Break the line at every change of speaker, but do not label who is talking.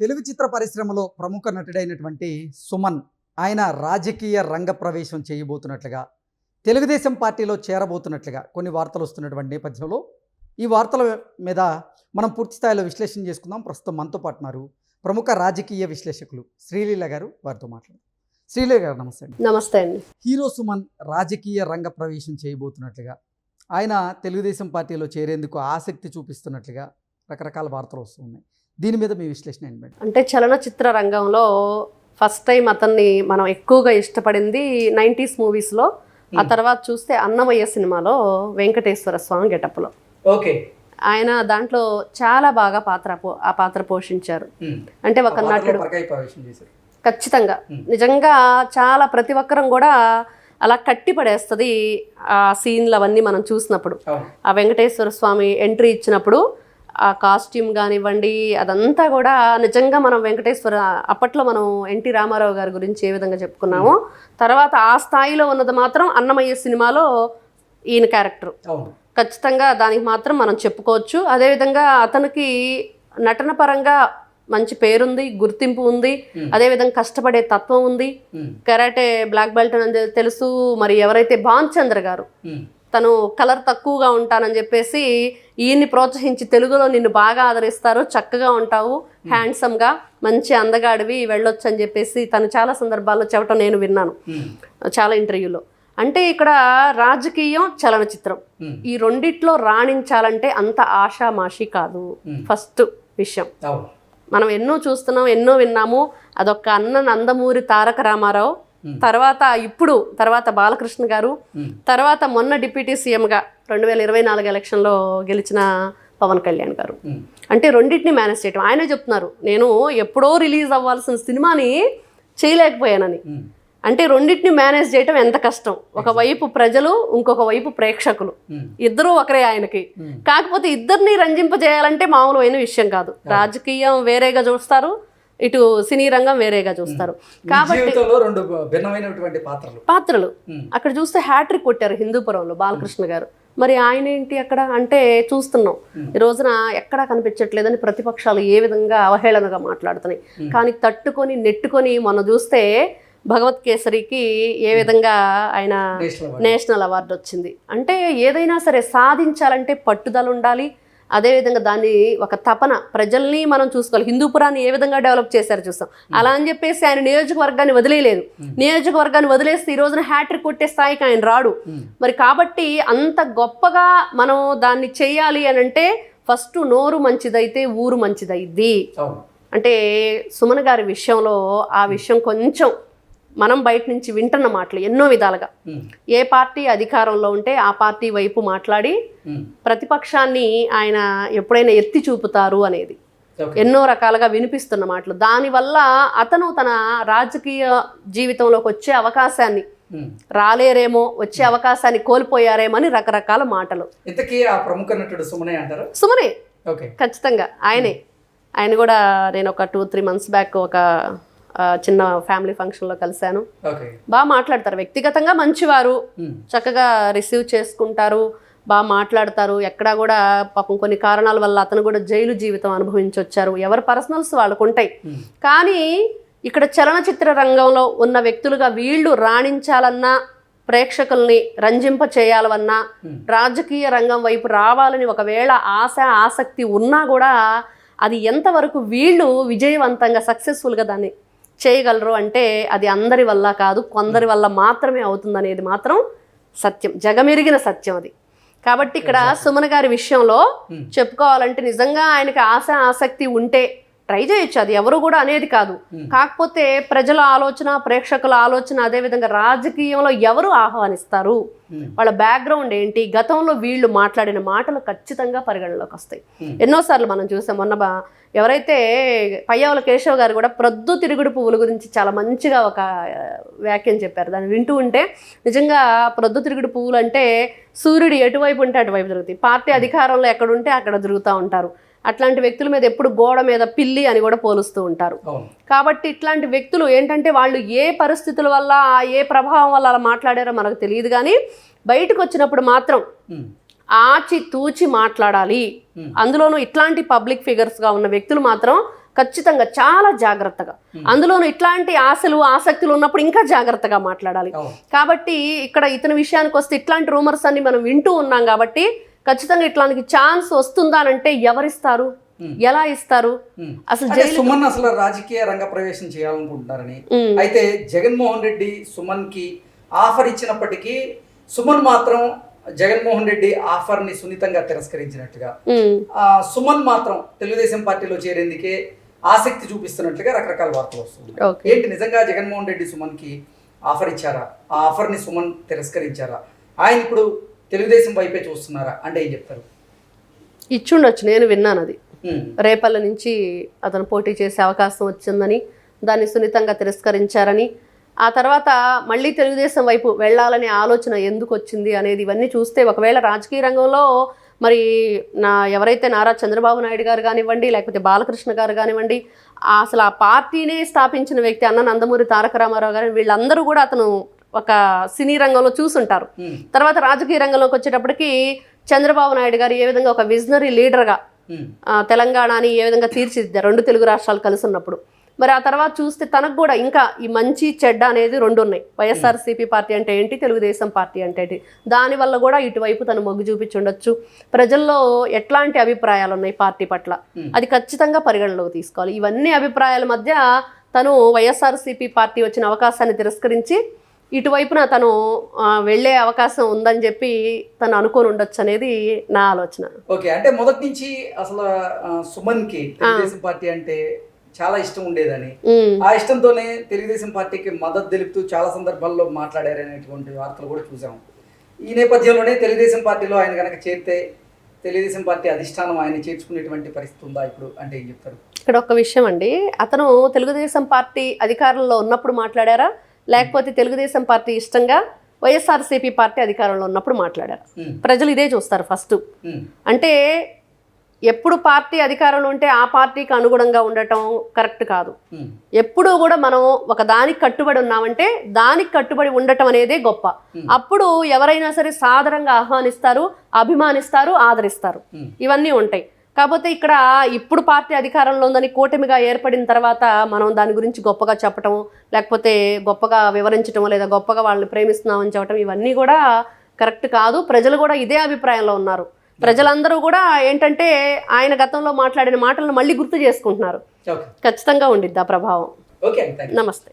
తెలుగు చిత్ర పరిశ్రమలో ప్రముఖ నటుడైనటువంటి సుమన్ ఆయన రాజకీయ రంగ ప్రవేశం చేయబోతున్నట్లుగా తెలుగుదేశం పార్టీలో చేరబోతున్నట్లుగా కొన్ని వార్తలు వస్తున్నటువంటి నేపథ్యంలో ఈ వార్తల మీద మనం పూర్తి స్థాయిలో విశ్లేషణ చేసుకుందాం. ప్రస్తుతం మనతో పాటు ఉన్నారు ప్రముఖ రాజకీయ విశ్లేషకులు శ్రీలీల గారు వారితో మాట్లాడు శ్రీలీల గారు నమస్తే అండి.
నమస్తే అండి.
హీరో సుమన్ రాజకీయ రంగ ప్రవేశం చేయబోతున్నట్లుగా ఆయన తెలుగుదేశం పార్టీలో చేరేందుకు ఆసక్తి చూపిస్తున్నట్లుగా రకరకాల వార్తలు వస్తున్నాయి దీని మీద మీ విశ్లేషణ ఏంటి మేడం?
అంటే చలనచిత్ర రంగంలో ఫస్ట్ టైం అతన్ని మనం ఎక్కువగా ఇష్టపడింది నైంటీస్ మూవీస్లో. ఆ తర్వాత చూస్తే అన్నమయ్య సినిమాలో వెంకటేశ్వర స్వామి గెటప్లో.
ఓకే.
ఆయన దాంట్లో చాలా బాగా పాత్ర పో- ఆ పాత్ర పోషించారు. అంటే ఒక నటుడు. ఖచ్చితంగా.
Hmm.
నిజంగా చాలా ప్రతి ఒక్కరం కూడా అలా కట్టి పడేస్తుంది ఆ సీన్లు అవన్నీ మనం చూసినప్పుడు. ఆ వెంకటేశ్వర స్వామి ఎంట్రీ ఇచ్చినప్పుడు ఆ కాస్ట్యూమ్ కానివ్వండి అదంతా కూడా నిజంగా మనం వెంకటేశ్వర అప్పట్లో మనం ఎన్టీ రామారావు గారి గురించి ఏ విధంగా చెప్పుకున్నామో తర్వాత ఆ స్థాయిలో ఉన్నది మాత్రం అన్నమయ్య సినిమాలో ఈయన క్యారెక్టర్. ఖచ్చితంగా దానికి మాత్రం మనం చెప్పుకోవచ్చు. అదేవిధంగా అతనికి నటన పరంగా మంచి పేరుంది గుర్తింపు ఉంది.
Hmm.
అదేవిధంగా కష్టపడే తత్వం ఉంది.
ఉమ్,
కరాటే బ్లాక్ బెల్ట్ అని తెలుసు. మరి ఎవరైతే భాన్ చంద్ర గారు తను కలర్ తక్కువగా ఉంటానని చెప్పేసి ఈయన్ని ప్రోత్సహించి తెలుగులో నిన్ను బాగా ఆదరిస్తారు చక్కగా ఉంటావు హ్యాండ్సమ్గా మంచి అందగాడివి వెళ్ళొచ్చు అని చెప్పేసి తను చాలా సందర్భాల్లో చెప్పటం నేను విన్నాను. చాలా ఇంటర్వ్యూలో. అంటే ఇక్కడ రాజకీయం చలనచిత్రం. ఈ రెండిట్లో రాణించాలంటే అంత ఆషామాషి కాదు. ఫస్ట్ విషయం. మనం ఎన్నో చూస్తున్నాం ఎన్నో విన్నాము. అదొక అన్న నందమూరి తారక రామారావు. తర్వాత ఇప్పుడు తర్వాత బాలకృష్ణ గారు తర్వాత మొన్న డిప్యూటీ సీఎంగా రెండు వేల ఇరవై నాలుగు ఎలక్షన్లో గెలిచిన పవన్ కళ్యాణ్ గారు. అంటే రెండింటిని మేనేజ్ చేయడం ఆయనే చెప్తున్నారు నేను ఎప్పుడో రిలీజ్ అవ్వాల్సిన సినిమాని చేయలేకపోయానని. అంటే రెండింటిని మేనేజ్ చేయడం ఎంత కష్టం. ఒకవైపు ప్రజలు ఇంకొక వైపు ప్రేక్షకులు. ఇద్దరూ ఒకరే ఆయనకి. కాకపోతే ఇద్దరిని రంజింపజేయాలంటే మామూలు అయిన విషయం కాదు. రాజకీయం వేరేగా చూస్తారు ఇటు సినీ రంగం వేరేగా చూస్తారు. కాబట్టి
రెండు భిన్నమైనటువంటి పాత్రలు.
పాత్రలు. అక్కడ చూస్తే హ్యాట్రిక్ కొట్టారు హిందూపురంలో బాలకృష్ణ గారు. మరి ఆయన ఏంటి అక్కడ? అంటే చూస్తున్నాం. ఈ రోజున ఎక్కడా కనిపించట్లేదని ప్రతిపక్షాలు ఏ విధంగా అవహేళనగా మాట్లాడుతున్నాయి. కానీ తట్టుకొని నెట్టుకొని మొన్న చూస్తే భగవత్ కేసరికి ఏ విధంగా ఆయన.
నేషనల్ అవార్డు
వచ్చింది. అంటే ఏదైనా సరే సాధించాలంటే పట్టుదల ఉండాలి అదేవిధంగా దాన్ని ఒక తపన ప్రజల్ని మనం చూసుకోవాలి. హిందూపురాన్ని ఏ విధంగా డెవలప్ చేశారు చూస్తాం. అలా అని చెప్పేసి ఆయన నియోజకవర్గాన్ని వదిలేయలేదు. నియోజకవర్గాన్ని వదిలేస్తే ఈ రోజున హ్యాట్రిక్ కొట్టే స్థాయికి ఆయన రాడు. మరి కాబట్టి అంత గొప్పగా మనం దాన్ని చేయాలి అని అంటే ఫస్ట్ నోరు మంచిదైతే ఊరు మంచిదైద్ది. అంటే సుమన్ గారి విషయంలో ఆ విషయం కొంచెం మనం బయట నుంచి వింటున్న మాటలు ఎన్నో విధాలుగా. ఏ పార్టీ అధికారంలో ఉంటే ఆ పార్టీ వైపు మాట్లాడి ప్రతిపక్షాన్ని ఆయన ఎప్పుడైనా ఎత్తి చూపుతారు అనేది. ఎన్నో రకాలుగా వినిపిస్తున్న మాటలు. దానివల్ల అతను తన రాజకీయ జీవితంలోకి వచ్చే అవకాశాన్ని. రాలేరేమో వచ్చే అవకాశాన్ని కోల్పోయారేమో అని రకరకాల మాటలు.
ఇంతకీ ఆ ప్రముఖ నటుడు సుమనే అంటారు?
సుమనే.
ఓకే.
ఖచ్చితంగా. ఆయనే. ఆయన కూడా నేను ఒక టూ త్రీ మంత్స్ బ్యాక్ ఒక చిన్న ఫ్యామిలీ ఫంక్షన్లో కలిశాను. బాగా మాట్లాడతారు. వ్యక్తిగతంగా మంచివారు. చక్కగా రిసీవ్ చేసుకుంటారు. బాగా మాట్లాడతారు. ఎక్కడా కూడా పాపం కొన్ని కారణాల వల్ల అతను కూడా జైలు జీవితం అనుభవించి వచ్చారు ఎవరి పర్సనల్స్ వాళ్ళకు ఉంటాయి. కానీ ఇక్కడ చలనచిత్ర రంగంలో ఉన్న వ్యక్తులుగా వీళ్ళు రాణించాలన్నా ప్రేక్షకుల్ని రంజింప చేయాలన్నా రాజకీయ రంగం వైపు రావాలని ఒకవేళ ఆశ ఆసక్తి ఉన్నా కూడా అది ఎంతవరకు వీళ్ళు విజయవంతంగా సక్సెస్ఫుల్గా దాన్ని చేయగలరు అంటే అది అందరి వల్ల కాదు కొందరి వల్ల మాత్రమే అవుతుందనేది మాత్రం సత్యం. జగమెరిగిన సత్యం అది. కాబట్టి ఇక్కడ సుమన్ గారి విషయంలో
Hmm.
చెప్పుకోవాలంటే నిజంగా ఆయనకి ఆశ ఆసక్తి ఉంటే ట్రై చేయొచ్చు అది ఎవరు కూడా అనేది కాదు. కాకపోతే ప్రజల ఆలోచన ప్రేక్షకుల ఆలోచన అదేవిధంగా రాజకీయంలో ఎవరు ఆహ్వానిస్తారు? వాళ్ళ బ్యాక్గ్రౌండ్ ఏంటి? గతంలో వీళ్ళు మాట్లాడిన మాటలు ఖచ్చితంగా పరిగణలోకి వస్తాయి. ఎన్నోసార్లు మనం చూసాం మొన్న బా- ఎవరైతే పయ్యావుల కేశవ్ గారు కూడా ప్రొద్దు తిరుగుడు పువ్వుల గురించి చాలా మంచిగా ఒక వ్యాఖ్యం చెప్పారు. దాన్ని వింటూ ఉంటే నిజంగా ప్రొద్దు తిరుగుడు పువ్వులు అంటే సూర్యుడు ఎటువైపు ఉంటే అటువైపు తిరుగుతాయి. పార్టీ అధికారంలో ఎక్కడ ఉంటే అక్కడ తిరుగుతూ ఉంటారు. అట్లాంటి వ్యక్తుల మీద ఎప్పుడు గోడ మీద పిల్లి అని కూడా పోలుస్తూ ఉంటారు. కాబట్టి ఇట్లాంటి వ్యక్తులు ఏంటంటే వాళ్ళు ఏ పరిస్థితుల వల్ల ఏ ప్రభావం వల్ల అలా మాట్లాడారో మనకు తెలియదు కానీ బయటకు వచ్చినప్పుడు మాత్రం ఆచి తూచి మాట్లాడాలి. అందులోనూ ఇట్లాంటి పబ్లిక్ ఫిగర్స్గా ఉన్న వ్యక్తులు మాత్రం ఖచ్చితంగా చాలా జాగ్రత్తగా. అందులోనూ ఇట్లాంటి ఆశలు ఆసక్తులు ఉన్నప్పుడు ఇంకా జాగ్రత్తగా మాట్లాడాలి. కాబట్టి ఇక్కడ ఇతని విషయానికి వస్తే ఇట్లాంటి రూమర్స్ అన్ని మనం వింటూ ఉన్నాం కాబట్టి ఖచ్చితంగా ఇట్లాంటి ఛాన్స్ వస్తుందా అంటే ఎవరిస్తారు?
ఉమ్.
ఎలా ఇస్తారు?
ఉమ్.
అసలు
సుమన్ అసలు రాజకీయ రంగ ప్రవేశం చేయాలనుకుంటున్నారని.
ఉమ్,
అయితే జగన్మోహన్ రెడ్డి సుమన్కి ఆఫర్ ఇచ్చినప్పటికీ సుమన్ మాత్రం జగన్మోహన్ రెడ్డి ఆఫర్ని సున్నితంగా తిరస్కరించినట్టుగా. సుమన్ మాత్రం తెలుగుదేశం పార్టీలో చేరేందుకే ఆసక్తి చూపిస్తున్నట్లుగా రకరకాల వార్తలు వస్తున్నాయి. ఏంటి నిజంగా జగన్మోహన్ రెడ్డి సుమన్కి ఆఫర్ ఇచ్చారా? ఆ ఆఫర్ని సుమన్ తిరస్కరించారా? ఆయన ఇప్పుడు తెలుగుదేశం వైపే చూస్తున్నారా? అంటే ఏం చెప్తారు?
ఇచ్చుండొచ్చు నేను విన్నాను అది. రేపల్ల నుంచి అతను పోటీ చేసే అవకాశం వచ్చిందని దాన్ని సున్నితంగా తిరస్కరించారని ఆ తర్వాత మళ్ళీ తెలుగుదేశం వైపు వెళ్ళాలనే ఆలోచన ఎందుకు వచ్చింది అనేది ఇవన్నీ చూస్తే ఒకవేళ రాజకీయ రంగంలో మరి నా ఎవరైతే నారా చంద్రబాబు నాయుడు గారు కానివ్వండి లేకపోతే బాలకృష్ణ గారు కానివ్వండి అసలు ఆ పార్టీనే స్థాపించిన వ్యక్తి అన్న నందమూరి తారక రామారావు గారు వీళ్ళందరూ కూడా అతను ఒక సినీ రంగంలో చూసుంటారు. తర్వాత రాజకీయ రంగంలోకి వచ్చేటప్పటికి చంద్రబాబు నాయుడు గారు ఏ విధంగా ఒక విజనరీ లీడర్గా తెలంగాణని ఏ విధంగా తీర్చిదిద్దారు? రెండు తెలుగు రాష్ట్రాలు కలిసి ఉన్నప్పుడు మరి ఆ తర్వాత చూస్తే తనకు కూడా ఇంకా ఈ మంచి చెడ్డ అనేది రెండు ఉన్నాయి. వైఎస్ఆర్సీపీ పార్టీ అంటే ఏంటి? తెలుగుదేశం పార్టీ అంటే ఏంటి? దానివల్ల కూడా ఇటువైపు తను మొగ్గు చూపించుండొచ్చు ప్రజల్లో ఎట్లాంటి అభిప్రాయాలు ఉన్నాయి పార్టీ పట్ల. అది ఖచ్చితంగా పరిగణలోకి తీసుకోవాలి. ఇవన్నీ అభిప్రాయాల మధ్య తను వైఎస్ఆర్సీపీ పార్టీ వచ్చిన అవకాశాన్ని తిరస్కరించి ఇటువైపున తను వెళ్ళే అవకాశం ఉందని చెప్పి తను అనుకోని ఉండొచ్చు అనేది నా ఆలోచన.
ఓకే అంటే మొదటి నుంచి అసలు సుమన్కి తెలుగుదేశం పార్టీ అంటే చాలా ఇష్టం ఉండేదని. ఆ ఇష్టంతోనే తెలుగుదేశం పార్టీకి మద్దతు తెలుపుతూ చాలా సందర్భాల్లో మాట్లాడారనేటువంటి వార్తలు కూడా చూసాం. ఈ నేపథ్యంలోనే తెలుగుదేశం పార్టీలో ఆయన కనుక చేరితే తెలుగుదేశం పార్టీ అధిష్టానం ఆయన చేర్చుకునేటువంటి పరిస్థితి ఉందా ఇప్పుడు అంటే ఏం చెప్తారు?
ఇక్కడ ఒక విషయం అండి. అతను తెలుగుదేశం పార్టీ అధికారంలో ఉన్నప్పుడు మాట్లాడారా? లేకపోతే తెలుగుదేశం పార్టీ ఇష్టంగా వైఎస్ఆర్సీపీ పార్టీ అధికారంలో ఉన్నప్పుడు మాట్లాడారా. ప్రజలు ఇదే చూస్తారు ఫస్ట్. అంటే ఎప్పుడు పార్టీ అధికారంలో ఉంటే ఆ పార్టీకి అనుగుణంగా ఉండటం కరెక్ట్ కాదు. ఎప్పుడూ కూడా మనం ఒక దానికి కట్టుబడి ఉన్నామంటే దానికి కట్టుబడి ఉండటం అనేదే గొప్ప. అప్పుడు ఎవరైనా సరే సాదరంగా ఆహ్వానిస్తారు అభిమానిస్తారు ఆదరిస్తారు. ఇవన్నీ ఉంటాయి. కాకపోతే ఇక్కడ ఇప్పుడు పార్టీ అధికారంలో ఉందని కూటమిగా ఏర్పడిన తర్వాత మనం దాని గురించి గొప్పగా చెప్పటం లేకపోతే గొప్పగా వివరించటం లేదా గొప్పగా వాళ్ళని ప్రేమిస్తున్నామని చెప్పటం ఇవన్నీ కూడా కరెక్ట్ కాదు. ప్రజలు కూడా ఇదే అభిప్రాయంలో ఉన్నారు. ప్రజలందరూ కూడా ఏంటంటే ఆయన గతంలో మాట్లాడిన మాటలను మళ్ళీ గుర్తు చేసుకుంటున్నారు. ఖచ్చితంగా ఉండిద్ది ఆ ప్రభావం. నమస్తే.